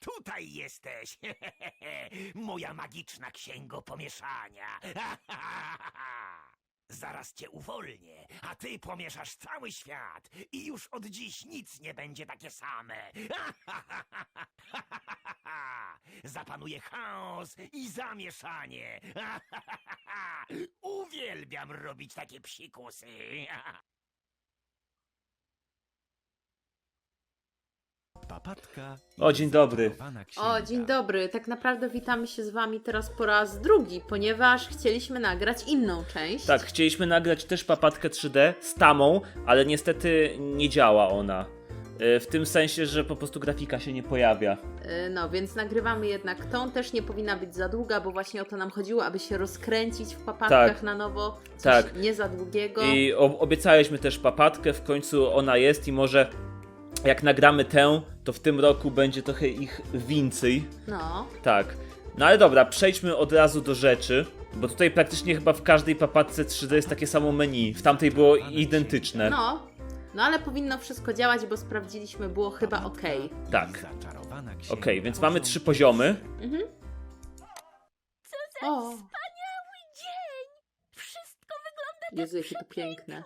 tutaj jesteś. Moja magiczna księgo pomieszania. Zaraz cię uwolnię, a ty pomieszasz cały świat i już od dziś nic nie będzie takie same. Zapanuje chaos i zamieszanie. Uwielbiam robić takie psikusy. O, dzień dobry. O, dzień dobry. Tak naprawdę witamy się z Wami teraz po raz drugi, ponieważ chcieliśmy nagrać inną część. Tak, chcieliśmy nagrać też papatkę 3D z tamą, ale niestety nie działa ona. E, W tym sensie, że po prostu grafika się nie pojawia. Y, No, więc nagrywamy jednak tą. Też nie powinna być za długa, bo właśnie o to nam chodziło, aby się rozkręcić w papatkach Tak. na nowo. Coś Tak. nie za długiego. I obiecaliśmy też papatkę, w końcu ona jest i może jak nagramy tę, to w tym roku będzie trochę ich więcej. No, Tak. No ale dobra, przejdźmy od razu do rzeczy, bo tutaj praktycznie chyba w każdej papatce 3D jest takie samo menu. W tamtej było identyczne. no. No, ale powinno wszystko działać, bo sprawdziliśmy, było chyba ok. Tak. Zaczarowana księga. Okej, więc mamy trzy poziomy. O, Wspaniały dzień! Wszystko wygląda Jezu, tak jakie to piękne. Moją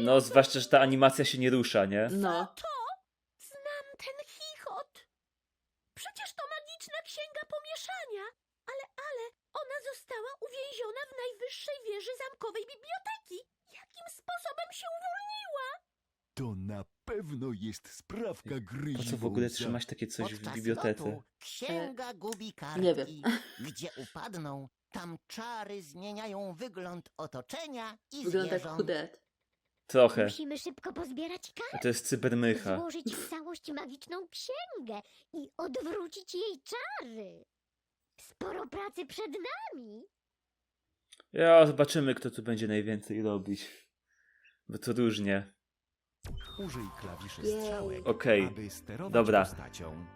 No, zwłaszcza, że ta animacja się nie rusza, nie? No. to! Znam ten chichot! Przecież to magiczna księga pomieszania! Ale, ale, ona została uwięziona w najwyższej wieży zamkowej biblioteki! Jakim sposobem się uwolniła? To na pewno jest sprawka gry. Po co w ogóle trzymać takie coś w Podczas bibliotece? lotu księga gubi kartki. nie wiem. Gdzie upadną, tam czary zmieniają wygląd otoczenia i Wygląda jak zwierząt. chudet. Trochę. Musimy szybko pozbierać A karty, to jest cybermycha. złożyć w całość magiczną księgę i odwrócić jej czary. Sporo pracy przed nami. Ja zobaczymy, kto tu będzie najwięcej robić. Bo to różnie. Użyj klawiszy Jej. strzałek, Okej, aby sterować dobra. postacią.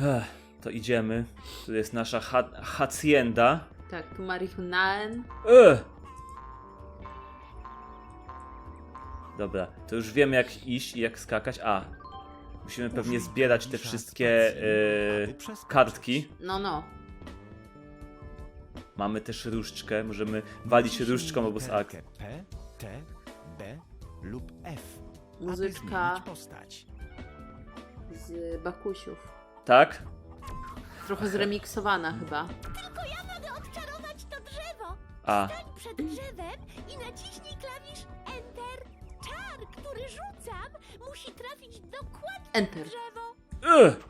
Ech, to idziemy. Tu jest nasza ha hacienda. Tak, tu Marihunaen. Ugh! Dobra, to już wiemy jak iść i jak skakać. A, musimy pewnie zbierać te wszystkie przeskoczyć. kartki. No, no. Mamy też różdżkę, możemy walić różdżką albo z ak. P, T, B lub F. Muzyczka postać. z Bakusiów. Tak? Trochę zremiksowana chyba. Tylko ja mogę odczarować to drzewo. A, Stań przed drzewem i naciśnij klawisz. Czar, który rzucam, musi trafić dokładnie Enter. w drzewo. Ugh!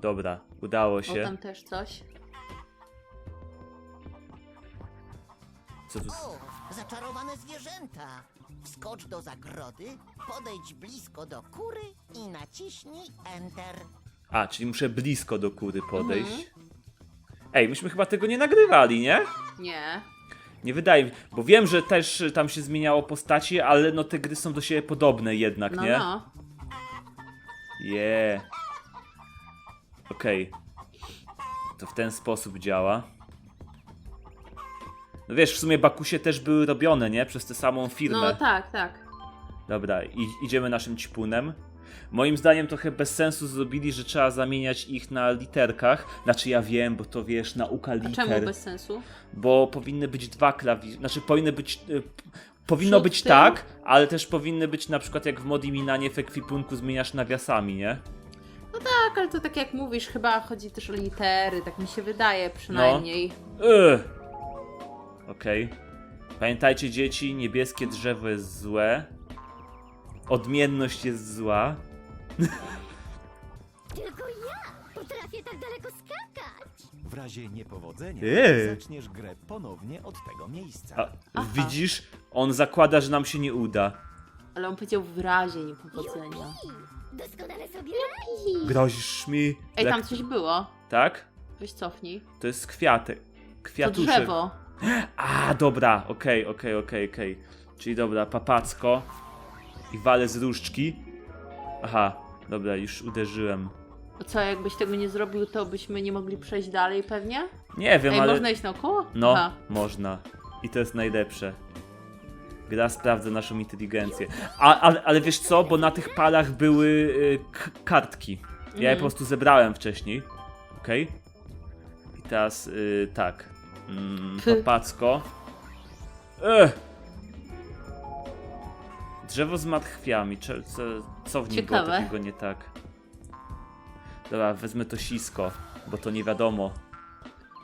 Dobra, udało O, się. tam też coś. Co tu? O, zaczarowane zwierzęta. Wskocz do zagrody, podejdź blisko do kury i naciśnij Enter. A, czyli muszę blisko do kury podejść. Mhm. Ej, myśmy chyba tego nie nagrywali, nie? Nie. Nie wydaje mi bo wiem, że też y, tam się zmieniało postaci, ale no te gry są do siebie podobne jednak, No, nie? no. Yeah. Okej. To w ten sposób działa. No wiesz, w sumie Bakusie też były robione, nie? Przez tę samą firmę. No, tak, tak. Dobra, i, idziemy naszym ćpunem. Moim zdaniem trochę bez sensu zrobili, że trzeba zamieniać ich na literkach. Znaczy ja wiem, bo to wiesz, nauka A liter. czemu bez sensu? Bo powinny być dwa klawisze, znaczy powinny być... y, Powinno Przód, być tył? tak, ale też powinny być na przykład jak w Modi Minanie w ekwipunku zmieniasz nawiasami, nie? Tak, ale to tak jak mówisz, chyba chodzi też o litery, tak mi się wydaje przynajmniej. Ugh. Okej. Pamiętajcie dzieci, niebieskie drzewo jest złe. Odmienność jest zła. Tylko ja potrafię tak daleko skakać. W razie niepowodzenia Eee. zaczniesz grę ponownie od tego miejsca. A, widzisz? On zakłada, że nam się nie uda. Ale on powiedział w razie niepowodzenia. Jupi! Doskonale sobie radzi. Grozisz mi? Ej, tam coś było. Tak? Weź cofnij. To jest kwiatek. To Kwiatuszek. drzewo. A, dobra, okej, okej, okej, okej. Czyli dobra, papacko. I walę z różdżki. Aha, dobra, już uderzyłem. Co, jakbyś tego nie zrobił, to byśmy nie mogli przejść dalej pewnie? Nie wiem, Ej, ale... można iść naokoło? No, Aha. można. I to jest najlepsze. Gra sprawdza naszą inteligencję. A, ale, ale wiesz co, bo na tych palach były y, k- kartki. Ja je po prostu zebrałem wcześniej. Okej? I teraz y, tak. Mm, papacko. Ech. Drzewo z marchwiami. Co, co w nim było Ciekawe. takiego nie tak? Dobra, wezmę to sisko, bo to nie wiadomo.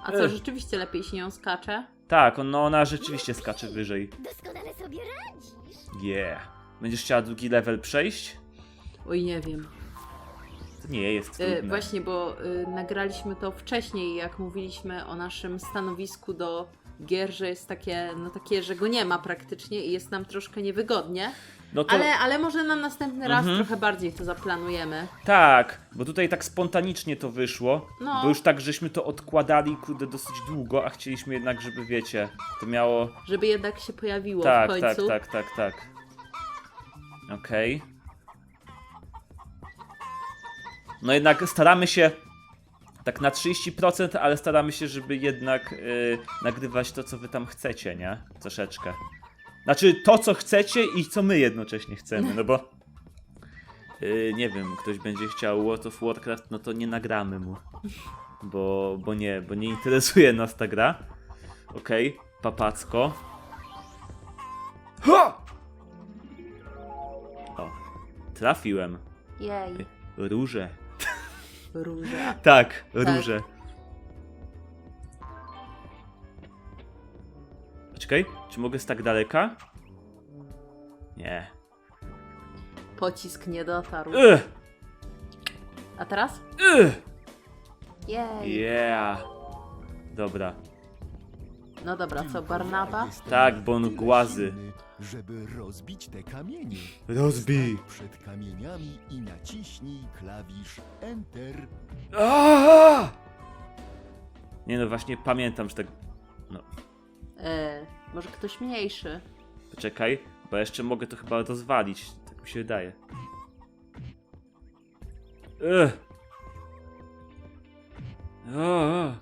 A co, Ech. rzeczywiście lepiej się nią skacze? Tak, no ona rzeczywiście skacze wyżej. Doskonale sobie radzisz. Yeah. Będziesz chciała drugi level przejść? Oj, nie wiem. To nie jest E, trudne. właśnie, bo y, nagraliśmy to wcześniej, jak mówiliśmy o naszym stanowisku do gier, że jest takie, no takie, że go nie ma praktycznie i jest nam troszkę niewygodnie. No to Ale, ale może na następny raz Mhm. trochę bardziej to zaplanujemy. tak, bo tutaj tak spontanicznie to wyszło. No. Bo już tak żeśmy to odkładali, kurde, dosyć długo, a chcieliśmy jednak, żeby wiecie, to miało. Żeby jednak się pojawiło w Tak, tak, końcu. tak, tak, tak. Okej. No jednak staramy się tak na 30%, ale staramy się, żeby jednak y, nagrywać to, co wy tam chcecie, nie? Troszeczkę. Znaczy to, co chcecie i co my jednocześnie chcemy, no bo y, nie wiem, ktoś będzie chciał World of Warcraft, no to nie nagramy mu. Bo, bo nie, bo nie interesuje nas ta gra. Okej, papacko. Ha! O, trafiłem. Jej, Róże. Róża. Tak, róże. Czekaj, czy mogę z tak daleka? Nie. Pocisk nie dotarł. Ugh, A teraz? ugh. Jej. Yeah. Dobra. No dobra, co, Barnaba? Tak, bo on głazy. Żeby rozbić te kamienie. Rozbij. Stań przed kamieniami i naciśnij klawisz Enter. Aaaa! Nie no, właśnie pamiętam, że tak... No, E, może ktoś mniejszy. poczekaj, bo jeszcze mogę to chyba rozwalić. Tak mi się wydaje. Ugh. Aaaa.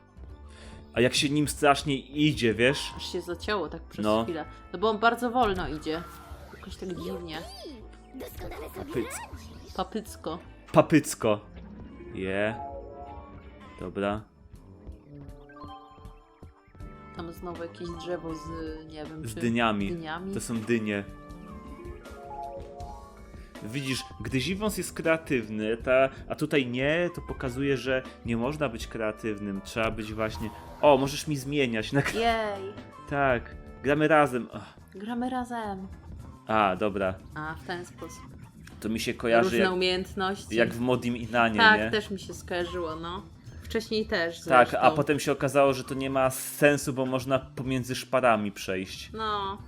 A jak się nim strasznie idzie, wiesz? Aż się zacięło tak przez No. chwilę. No bo on bardzo wolno idzie. Jakoś tak dziwnie. Doskonale sobie Pyc. radzisz. Papycko. Papycko. Je. Dobra. Tam znowu jakieś drzewo z, nie wiem, Z czy... dyniami. dyniami. To są dynie. Widzisz, gdy Ziwons jest kreatywny, ta, a tutaj nie, to pokazuje, że nie można być kreatywnym. Trzeba być właśnie. O, możesz mi zmieniać. Na... Jej, Tak, gramy razem. Ach. gramy razem. A, dobra. A, w ten sposób. To mi się kojarzy Różne jak, umiejętności. jak w Modim Inanie, tak, nie? też mi się skojarzyło, no. Wcześniej też Tak, zresztą. a potem się okazało, że to nie ma sensu, bo można pomiędzy szparami przejść. No,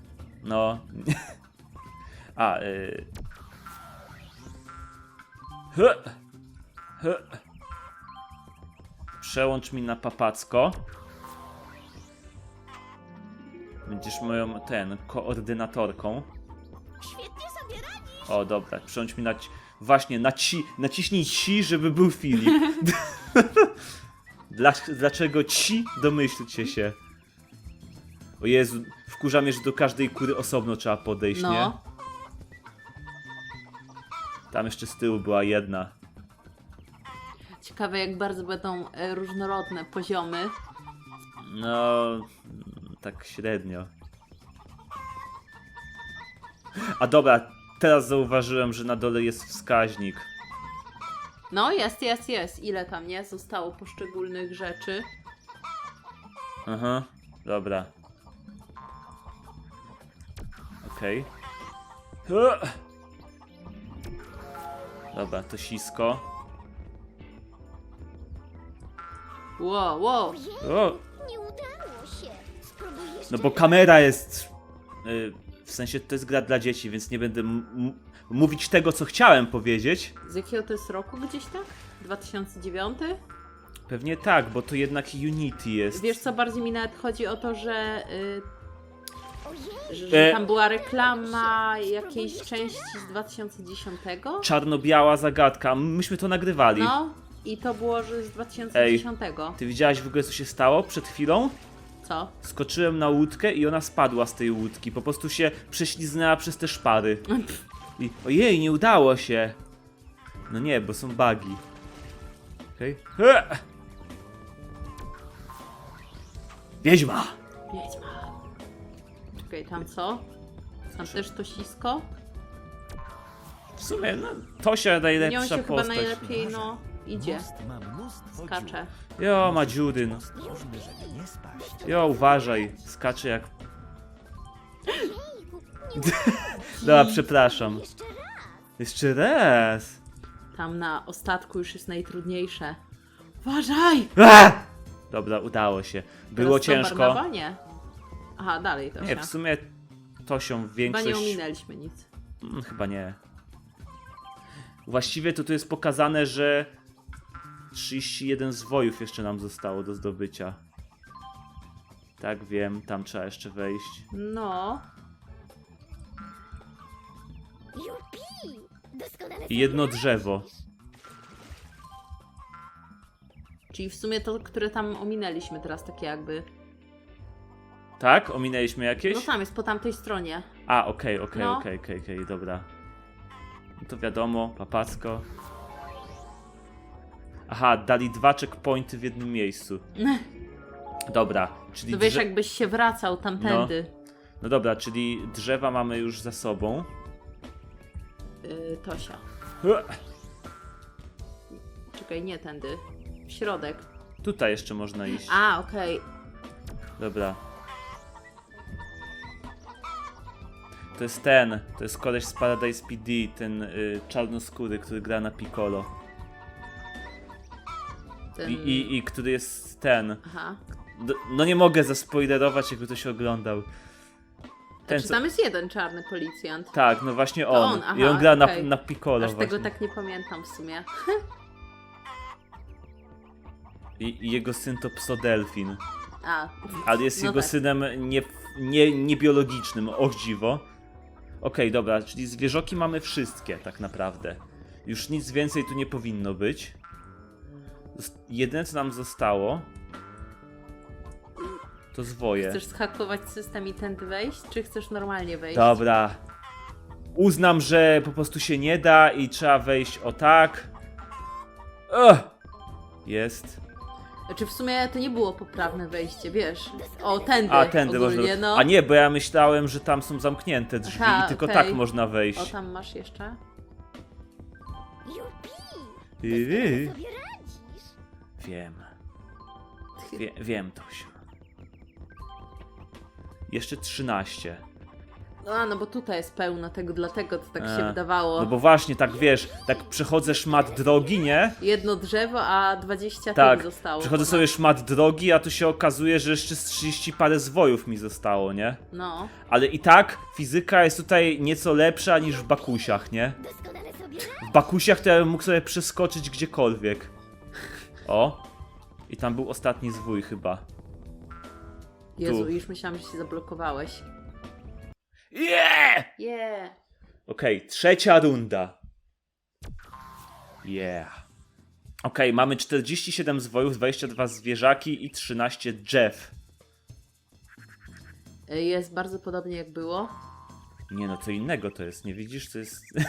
No. A, y... Przełącz mi na papacko. Będziesz moją, ten, koordynatorką. Świetnie sobie radzisz. O, dobra, przełącz mi na... Właśnie, na ci, naciśnij ci, żeby był Filip. Dla, dlaczego ci? Domyślcie się. O Jezu, wkurza mnie, że do każdej kury osobno trzeba podejść, nie? Tam jeszcze z tyłu była jedna. Ciekawe, jak bardzo będą e, różnorodne poziomy. No, tak średnio. A dobra, teraz zauważyłem, że na dole jest wskaźnik. No, jest, jest, jest. Ile tam, nie? Zostało poszczególnych rzeczy. Aha, dobra. Okej. Okay. Dobra, to sisko. Wow, wow. O, Nie udało się. No bo kamera jest. y, W sensie to jest gra dla dzieci, więc nie będę m- m- mówić tego, co chciałem powiedzieć. Z jakiego to jest roku gdzieś tak? 2009? Pewnie tak, bo to jednak Unity jest. Wiesz co, bardziej mi nawet chodzi o to, że, y, że, tam była reklama jakiejś części z 2010. Czarno-biała zagadka. Myśmy to nagrywali. No, i to było, że z 2010. Ty widziałaś w ogóle, co się stało przed chwilą? Co? Skoczyłem na łódkę i ona spadła z tej łódki. Po prostu się prześliznęła przez te szpary. I ojej, nie udało się. No nie, bo są bugi. Okej. Okay. Wiedźma! Wiedźma. Czekaj, tam co? Tam też to sisko? W sumie, no, to się Nią najlepsza się chyba postać. najlepiej, no, idzie. Most ma mnóstwo Skacze. Jo, ma dziury, no. Ważne, żeby nie spaść. Jo, uważaj. Skacze jak... Dobra, przepraszam. jeszcze raz. Jeszcze raz. Tam na ostatku już jest najtrudniejsze. Uważaj! A! Dobra, udało się. Było Teraz to ciężko. Aha, dalej to Nie, w sumie to się Chyba większość... nie ominęliśmy nic. Mm, Chyba nie. Właściwie to tu jest pokazane, że 31 zwojów jeszcze nam zostało do zdobycia. Tak, wiem, tam trzeba jeszcze wejść. No, I jedno drzewo. czyli w sumie to, które tam ominęliśmy teraz, takie jakby. Tak? Ominęliśmy jakieś? No tam jest po tamtej stronie. A, okej, okej, No. okej, okej, okej, dobra. No to wiadomo, papacko. Aha, dali dwa checkpointy w jednym miejscu. Dobra, czyli To wiesz, drze- jakbyś się wracał tamtędy. No dobra, czyli drzewa mamy już za sobą. Yy, Tosia. Czekaj, nie tędy. W środek. Tutaj jeszcze można iść. A, okej. Dobra. To jest ten, to jest koleś z Paradise PD, ten y, czarnoskóry, który gra na Piccolo. Ten... I, i, I który jest ten. Aha. D- No nie mogę zaspoilerować, jakby ktoś oglądał. Ten, Czy co... tam jest jeden czarny policjant? Tak, no właśnie on. on, aha, I on gra okej. na, na Piccolo Aż właśnie. tego tak nie pamiętam w sumie. I, I jego syn to Psodelfin. A, Ale jest No jego tak. synem nie, nie, niebiologicznym, o dziwo. Okej, dobra, czyli zwierzoki mamy wszystkie tak naprawdę. Już nic więcej tu nie powinno być. Jedyne co nam zostało to zwoje. chcesz zhakować system i tędy wejść, czy chcesz normalnie wejść? Dobra. Uznam, że po prostu się nie da i trzeba wejść o tak. Ugh. Jest. Znaczy w sumie to nie było poprawne wejście, wiesz? O, tędy A, tędy ogólnie, można. no. A nie, bo ja myślałem, że tam są zamknięte drzwi Aha, i tylko okej. tak można wejść. O, tam masz jeszcze? Jupi! Yy. Doskonale sobie radzisz. Wiem. Wie, wiem, Tosiu. Jeszcze 13. A, no bo tutaj jest pełno tego, dlatego to tak się A, wydawało. No bo właśnie, tak wiesz, tak przechodzę szmat drogi, nie? Jedno drzewo, a 20 Tak, tych zostało. przechodzę sobie szmat drogi, a tu się okazuje, że jeszcze z 30 parę zwojów mi zostało, nie? No. Ale i tak fizyka jest tutaj nieco lepsza niż w bakusiach, nie? Doskonale sobie. W bakusiach to ja bym mógł sobie przeskoczyć gdziekolwiek. O. I tam był ostatni zwój chyba. Jezu, już myślałam, że się zablokowałeś. Yeah! Yeah. Okej, trzecia runda. Yeah. Okej, mamy 47 zwojów, 22 zwierzaki i 13 drzew. Y, Jest bardzo podobnie jak było. Nie no, co innego to jest, nie widzisz? To jest...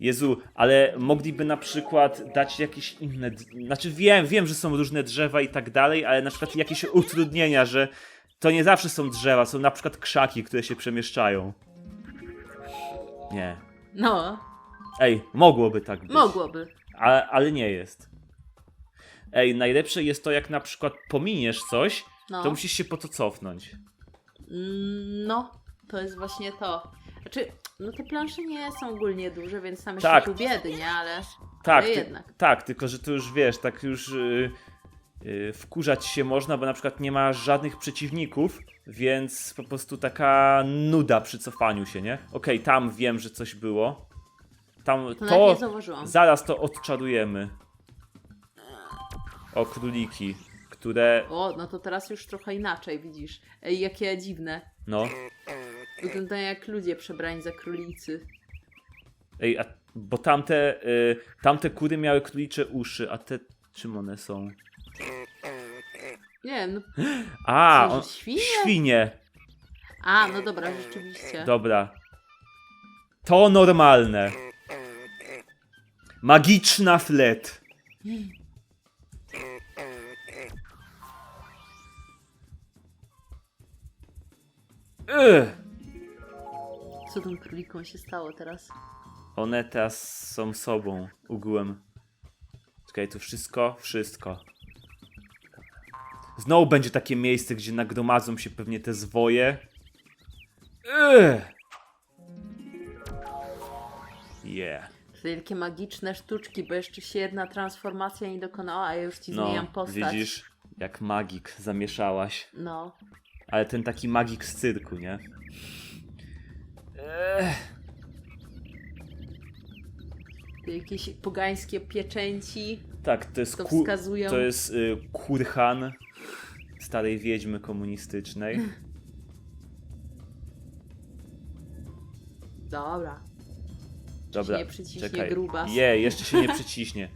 Jezu, ale mogliby na przykład dać jakieś inne... Znaczy wiem, wiem, że są różne drzewa i tak dalej, ale na przykład jakieś utrudnienia, że to nie zawsze są drzewa, są na przykład krzaki, które się przemieszczają. Nie. No, Ej, mogłoby tak być. mogłoby. Ale, ale nie jest. Ej, najlepsze jest to, jak na przykład pominiesz coś, No. to musisz się po to cofnąć. Mm, No, to jest właśnie to. Znaczy, no te plansze nie są ogólnie duże, więc tam Tak. jeszcze pół biedy, nie? Ale, Tak, ale ty, jednak. tak, tylko że tu już wiesz, tak już yy, wkurzać się można, bo na przykład nie ma żadnych przeciwników, więc po prostu taka nuda przy cofaniu się, nie? Okej, tam wiem, że coś było. Tam To, to, nawet nie zauważyłam. zaraz to odczarujemy. O króliki, które, O, no to teraz już trochę inaczej, widzisz. Ej, jakie dziwne. no, Wyglądają jak ludzie przebrani za królicy. Ej, a, bo tamte, y, tamte kury miały królicze uszy, a te czym one są? Nie wiem, no. A, Co, on, świnie? świnie. A, no dobra, rzeczywiście. Dobra. To normalne. Magiczna flet. Ugh. Co tym królikom się stało teraz? One teraz są sobą, ugłem. Czekaj, tu wszystko? Wszystko. Znowu będzie takie miejsce, gdzie nagromadzą się pewnie te zwoje. Ugh. Yeah. Wielkie magiczne sztuczki, bo jeszcze się jedna transformacja nie dokonała, a ja już ci No, zmieniam postać. widzisz, jak magik zamieszałaś. No. Ale ten taki magik z cyrku, nie? Ech. Jakieś pogańskie pieczęci. Tak, to jest, To ku, wskazują- to jest y, kurhan starej wiedźmy komunistycznej. Dobra. Dobra, nie przyciśnie czekaj. grubas. Je, jeszcze się nie przyciśnie.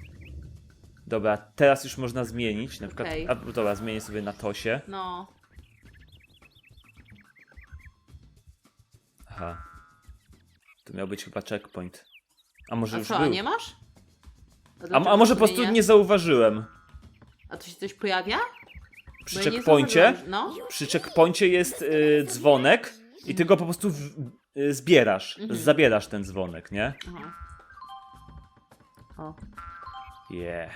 Dobra, teraz już można zmienić. Na przykład, Okej. a, dobra, zmienię sobie na tosie. No. Aha. To miał być chyba checkpoint. A może A już co, a był? nie masz? A, dlaczego a może po prostu nie? nie zauważyłem. A tu się coś pojawia? Przy nie checkpoincie. No. przy checkpoincie jest y, dzwonek i ty go po prostu w, y, zbierasz. Mhm. Zabierasz ten dzwonek, nie? Aha. O. Yeah.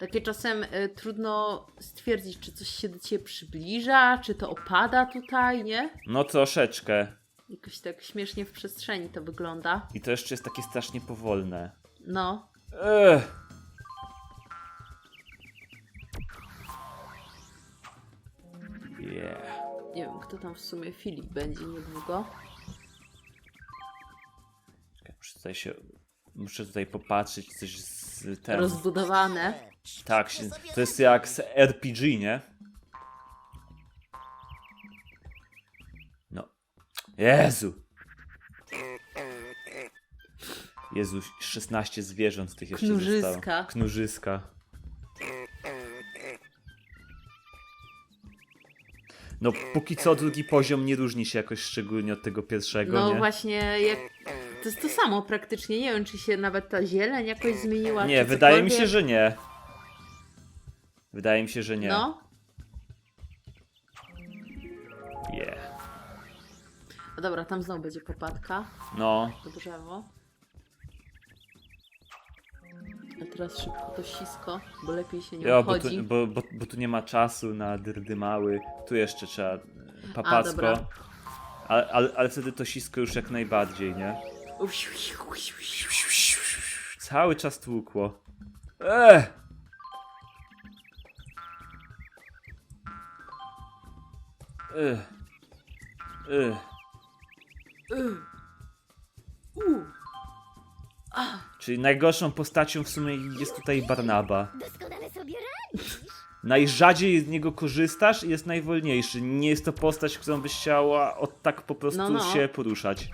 Takie czasem y, trudno stwierdzić, czy coś się do ciebie przybliża, czy to opada tutaj, nie? No troszeczkę. Jakoś tak śmiesznie w przestrzeni to wygląda. I to jeszcze jest takie strasznie powolne. No. Ech. Yeah. Nie wiem, kto tam w sumie Filip będzie niedługo. Muszę tutaj się. Muszę tutaj popatrzeć coś z tem. Rozbudowane. Tak, się, to jest jak z RPG, nie? No. Jezu! Jezu, 16 zwierząt tych jeszcze Knurzyska. zostało. Knurzyska. No, póki co drugi poziom nie różni się jakoś szczególnie od tego pierwszego, No nie? właśnie, jak... to jest to samo praktycznie. Nie wiem, czy się nawet ta zieleń jakoś zmieniła. Nie, wydaje mi się, że nie. Wydaje mi się, że nie. No. Yeah. A dobra, tam znowu będzie popadka. No, To drzewo. Teraz szybko to ścisko, bo lepiej się nie Jo, bo, tu, bo, bo, bo tu nie ma czasu na dyrdy mały. Tu jeszcze trzeba e, papacko. dobra. Ale, ale, ale wtedy to sisko już jak najbardziej, nie? Cały czas tłukło. Eee! Ech. Ech. U. Czyli najgorszą postacią w sumie jest tutaj Barnaba. Doskonale sobie radzisz. Najrzadziej z niego korzystasz i jest najwolniejszy. Nie jest to postać, którą byś chciała od tak po prostu No, no. się poruszać.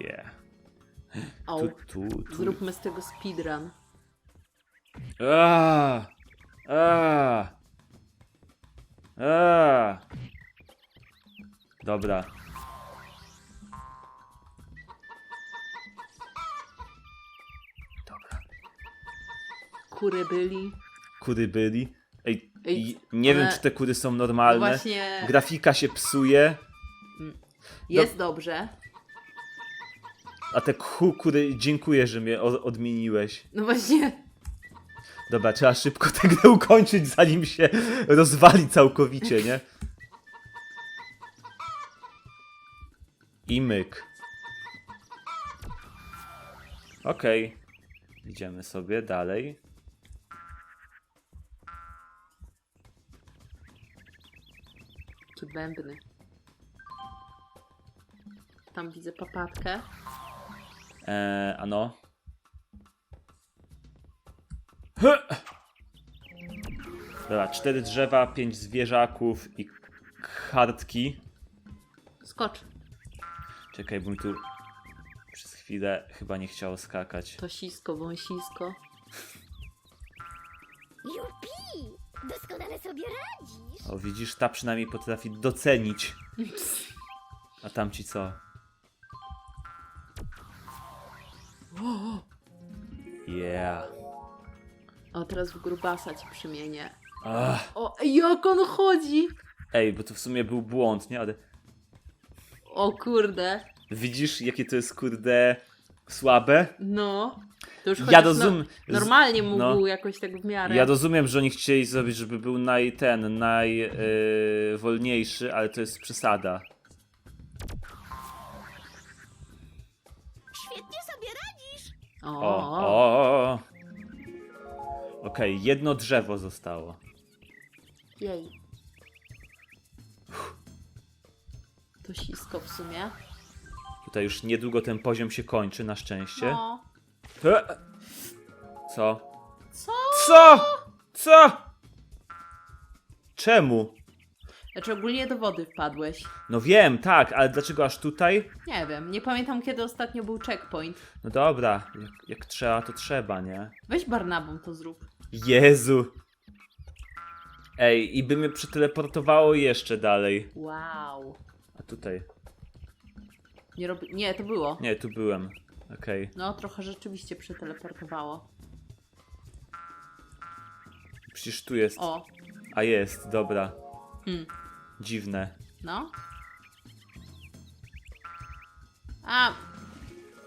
Yeah. Au. Tu, tu, tu. Zróbmy z tego speedrun. Aaa! Aaa! Aaa! Dobra. Dobra. Kury byli. Kury byli. Ej, Ej, nie wiem, one- czy te kury są No normalne. właśnie, Grafika się psuje, jest dobrze. a te ku- kury, dziękuję, że mnie odmieniłeś. No właśnie, Dobra, trzeba szybko tę grę ukończyć, zanim się rozwali całkowicie, nie? I myk. Okej. Idziemy sobie dalej. Bębny. Tam widzę papatkę. Eee, ano. Dobra, cztery drzewa, pięć zwierzaków i kartki. Skocz. Czekaj, bo mi tu przez chwilę chyba nie chciało skakać. To sisko, wąsisko. Widzisz, ta przynajmniej potrafi docenić. A tamci co? Yeah. O, teraz w grubasa ci przymienię. Ach. O, jak on chodzi! Ej, bo to w sumie był błąd, nie? Ale O kurde. widzisz, jakie to jest, kurde, słabe? No. To już Ja rozumiem. No, normalnie mógł no. jakoś tak w miarę. Ja rozumiem, że oni chcieli zrobić, żeby był naj ten, najwolniejszy, ale to jest przesada. Świetnie sobie radzisz. O, O, o. o, o. o. Okej, jedno drzewo zostało. Jej. To sisko w sumie. Tutaj już niedługo ten poziom się kończy, na szczęście. No. E! Co? Co? Co? Co? Czemu? Znaczy ogólnie do wody wpadłeś. No wiem, tak, ale dlaczego aż tutaj? Nie wiem, nie pamiętam kiedy ostatnio był checkpoint. No dobra, jak, jak trzeba, to trzeba, nie? Weź Barnabą to zrób. Jezu. Ej, i by mnie przeteleportowało jeszcze dalej. Wow. A tutaj. Nie, robi... nie, to było. Nie, tu byłem. Okej. No, trochę rzeczywiście przeteleportowało. Przecież tu jest. O, A jest, dobra. Hmm. Dziwne. no. A,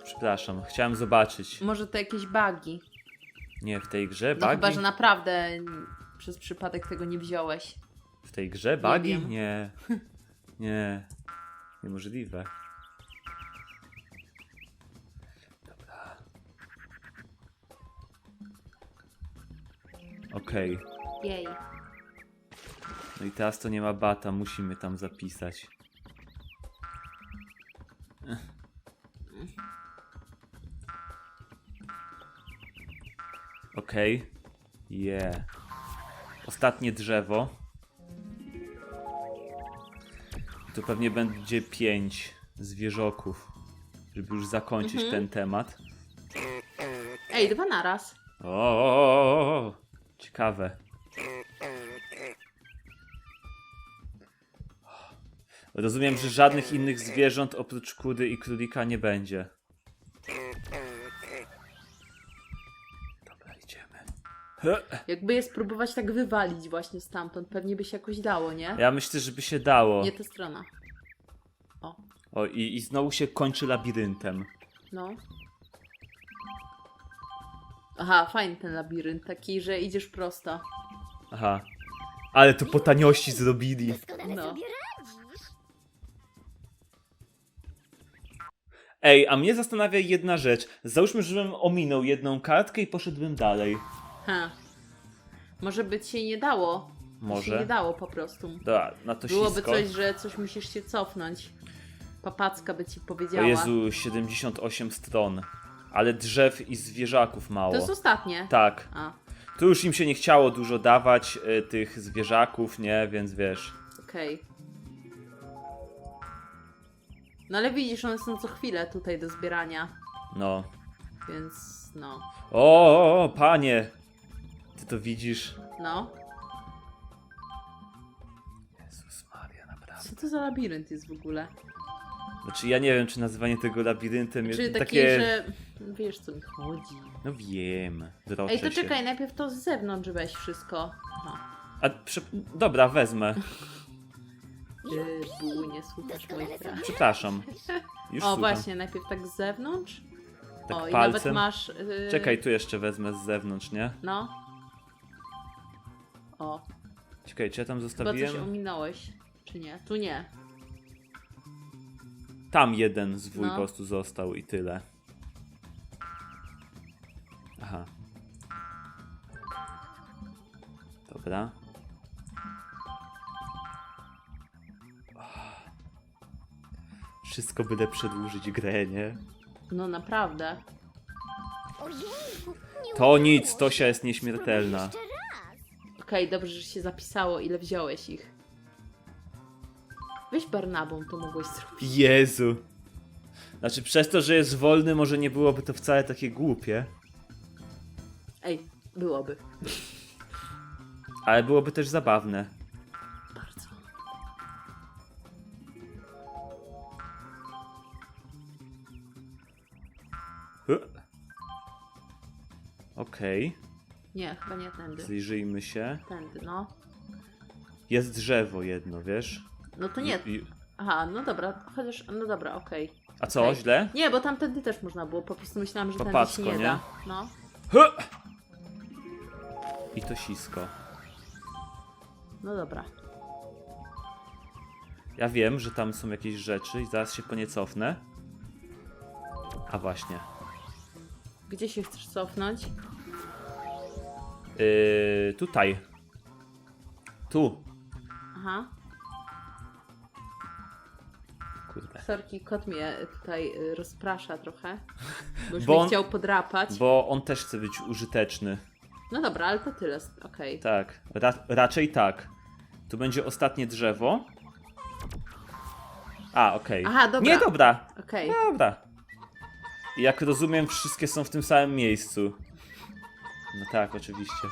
Przepraszam, chciałem zobaczyć. może to jakieś bugi. Nie, w tej grze No bugi? chyba, że naprawdę przez przypadek tego nie wziąłeś. W tej grze bugi? wiem. Nie. Nie. Niemożliwe. Okej. Jej. No i teraz to nie ma bata, musimy tam zapisać. Okej. Yeah. Ostatnie drzewo. To pewnie będzie pięć zwierzoków, żeby już zakończyć Mhm. ten temat. Ej, dwa naraz. O, o, o, o, o. ciekawe. Rozumiem, że żadnych innych zwierząt oprócz kury i królika nie będzie. Dobra, idziemy. Jakby je spróbować tak wywalić właśnie stamtąd, pewnie by się jakoś dało, nie? Ja myślę, żeby się dało. Nie ta strona. O, O, i, i znowu się kończy labiryntem. no. Aha, fajny ten labirynt, taki, że idziesz prosto. Aha. Ale to po taniości zrobili. Doskonale No. sobie radzisz. Ej, a mnie zastanawia jedna rzecz. Załóżmy, żebym ominął jedną kartkę i poszedłbym dalej. Ha. Może by ci się nie dało. Się nie dało po prostu. Dobra, na to Byłoby ślisko. coś, że coś musisz się cofnąć. Papacka by ci O powiedziała. Jezu, 78 stron. Ale drzew i zwierzaków mało. To jest ostatnie. Tak. A, Tu już im się nie chciało dużo dawać y, tych zwierzaków, nie? Więc wiesz. okej. No ale widzisz, one są co chwilę tutaj do zbierania, No. więc no. O, o, o panie! Ty to widzisz? No. Jezus Maria, naprawdę. Co to za labirynt jest w ogóle? Znaczy ja nie wiem, czy nazywanie tego labiryntem jest Czy taki, takie... że... Wiesz, co mi chodzi. No wiem, droczę Ej, to się. czekaj, najpierw to z zewnątrz weź wszystko. No. A. Dobra, wezmę. Yy, bu, nie słuchasz moich rad. Przepraszam. Już O, słucham. właśnie, najpierw tak z zewnątrz. Tak o, i palcem. nawet masz... Yy... Czekaj, tu jeszcze wezmę z zewnątrz, nie? No. O, Czekaj, czy ja tam chyba coś zostawiłem? ominąłeś. Czy nie? Tu nie. Tam jeden zwój No. po prostu został i tyle. Aha. Dobra. Wszystko byle przedłużyć grę, nie? No naprawdę. To nic. Tosia jest nieśmiertelna. Okej, dobrze, że się zapisało, ile wziąłeś ich. Weź Barnabą, to mogłeś zrobić. Jezu. Znaczy, przez to, że jest wolny, może nie byłoby to wcale takie głupie. Ej, byłoby. Ale byłoby też zabawne. Bardzo. Hy. Okej, Nie, chyba nie tędy. zbliżyjmy się. Tędy, no. Jest drzewo jedno, wiesz? No to nie. I- Aha, no dobra, chociaż, no dobra, okej. A co, Okej. źle? Nie, bo tamtędy też można było, po prostu myślałam, że Papacko, się nie, nie? da. No. Hy! I to sisko. No dobra. Ja wiem, że tam są jakieś rzeczy i zaraz się po nie cofnę. A właśnie. Gdzie się chcesz cofnąć? Yy, tutaj. Tu. Aha. Sorki, kot mnie tutaj y, rozprasza trochę. Bo już Bo mnie on- chciał podrapać. Bo on też chce być użyteczny. No dobra, ale to tyle. Okej. Tak, ra raczej tak. Tu będzie ostatnie drzewo. A, okej. Aha, dobra. Nie, dobra. Okej. Dobra. Jak rozumiem, wszystkie są w tym samym miejscu. No tak, oczywiście.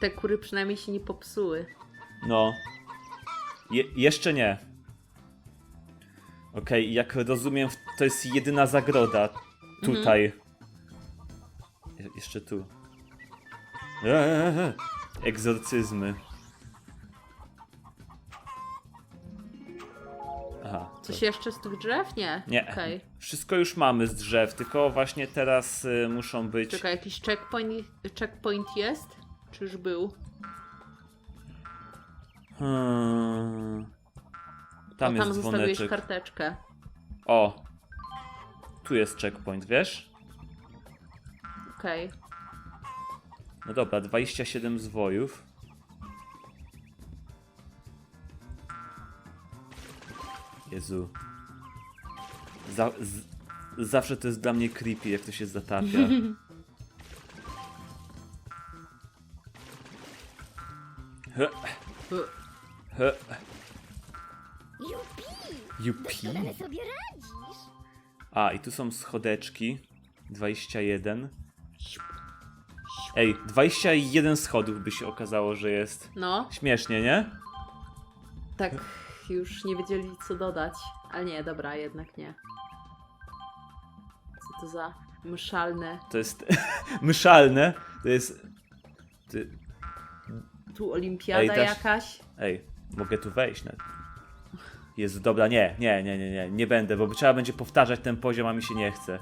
Te kury przynajmniej się nie popsuły. No. Je jeszcze nie. Okej, jak rozumiem, to jest jedyna zagroda tutaj. Je jeszcze tu. Eee, egzorcyzmy. Aha. to- Coś jeszcze z tych drzew? Nie. Nie. Okej. Wszystko już mamy z drzew, tylko właśnie teraz y, muszą być. Czekaj, jakiś checkpoint, checkpoint jest? Czy już był? Hmm. Tam o, jest tam zostawiłeś dzwoneczek. karteczkę. O. Tu jest checkpoint, wiesz? Okej. No dobra, 27 zwojów. Jezu. Za, zawsze to jest dla mnie creepy, jak to się zatapia. Jupi! Jupi. Doskonale sobie radzisz. A, i tu są schodeczki. 21. Ej, 21 schodów by się okazało, że jest. No, Śmiesznie, nie? tak już nie wiedzieli co dodać. Ale nie, dobra, jednak nie. Co to za myszalne. To jest myszalne. To jest. Ty... Tu olimpiada Ej, dasz- jakaś. Ej, mogę tu wejść. Na... Jezu, dobra, nie, nie, nie, nie, nie, nie będę, bo trzeba będzie powtarzać ten poziom, a mi się nie chce.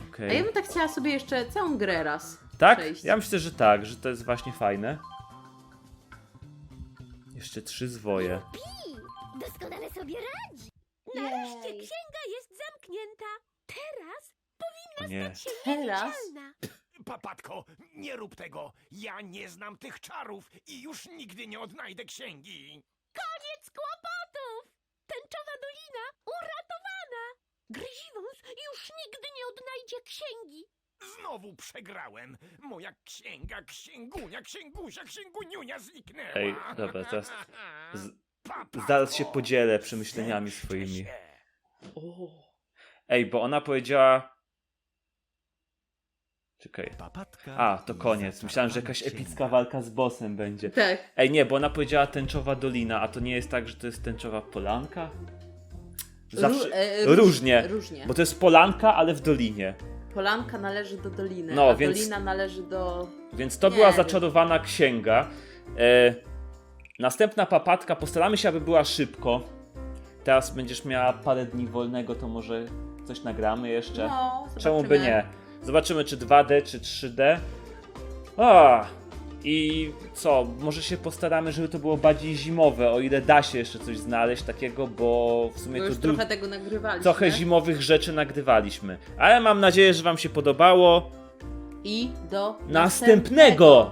A Okej. ja bym tak chciała sobie jeszcze całą grę raz Tak? przejść. Ja myślę, że tak, że to jest właśnie fajne. Jeszcze trzy zwoje. Pi! Doskonale sobie radzi. Nareszcie księga jest zamknięta. Teraz O nie. się Teraz? niewidzialna. Papatko, nie rób tego. Ja nie znam tych czarów i już nigdy nie odnajdę księgi. Koniec kłopotów! Tęczowa dolina uratowana! Gryziwąs już nigdy nie odnajdzie księgi. Znowu przegrałem. Moja księga, księgunia, księgusia, księguniunia zniknęła. Ej, dobra, teraz z- Papatko, Zaraz się podzielę przemyśleniami swoimi. się. O, Ej, bo ona powiedziała. Czekaj. Papatka A, to koniec. Myślałem, że jakaś epicka walka z bossem będzie. tak. Ej, nie, bo ona powiedziała tęczowa dolina, a to nie jest tak, że to jest tęczowa polanka? Zawsze... Ró- e, róż- różnie, różnie. Bo to jest polanka, ale w dolinie. Polanka należy do doliny, No, a więc- dolina należy do... Więc to Nie była zaczarowana księga. E, następna papatka, postaramy się, aby była szybko. Teraz będziesz miała parę dni wolnego, to może coś nagramy jeszcze. No, Czemu by nie? Zobaczymy, czy 2D, czy 3D. A, I co? Może się postaramy, żeby to było bardziej zimowe, o ile da się jeszcze coś znaleźć takiego, bo w sumie Bo to już du- trochę tego nagrywaliśmy. trochę zimowych rzeczy nagrywaliśmy. Ale mam nadzieję, że Wam się podobało. I do Następnego!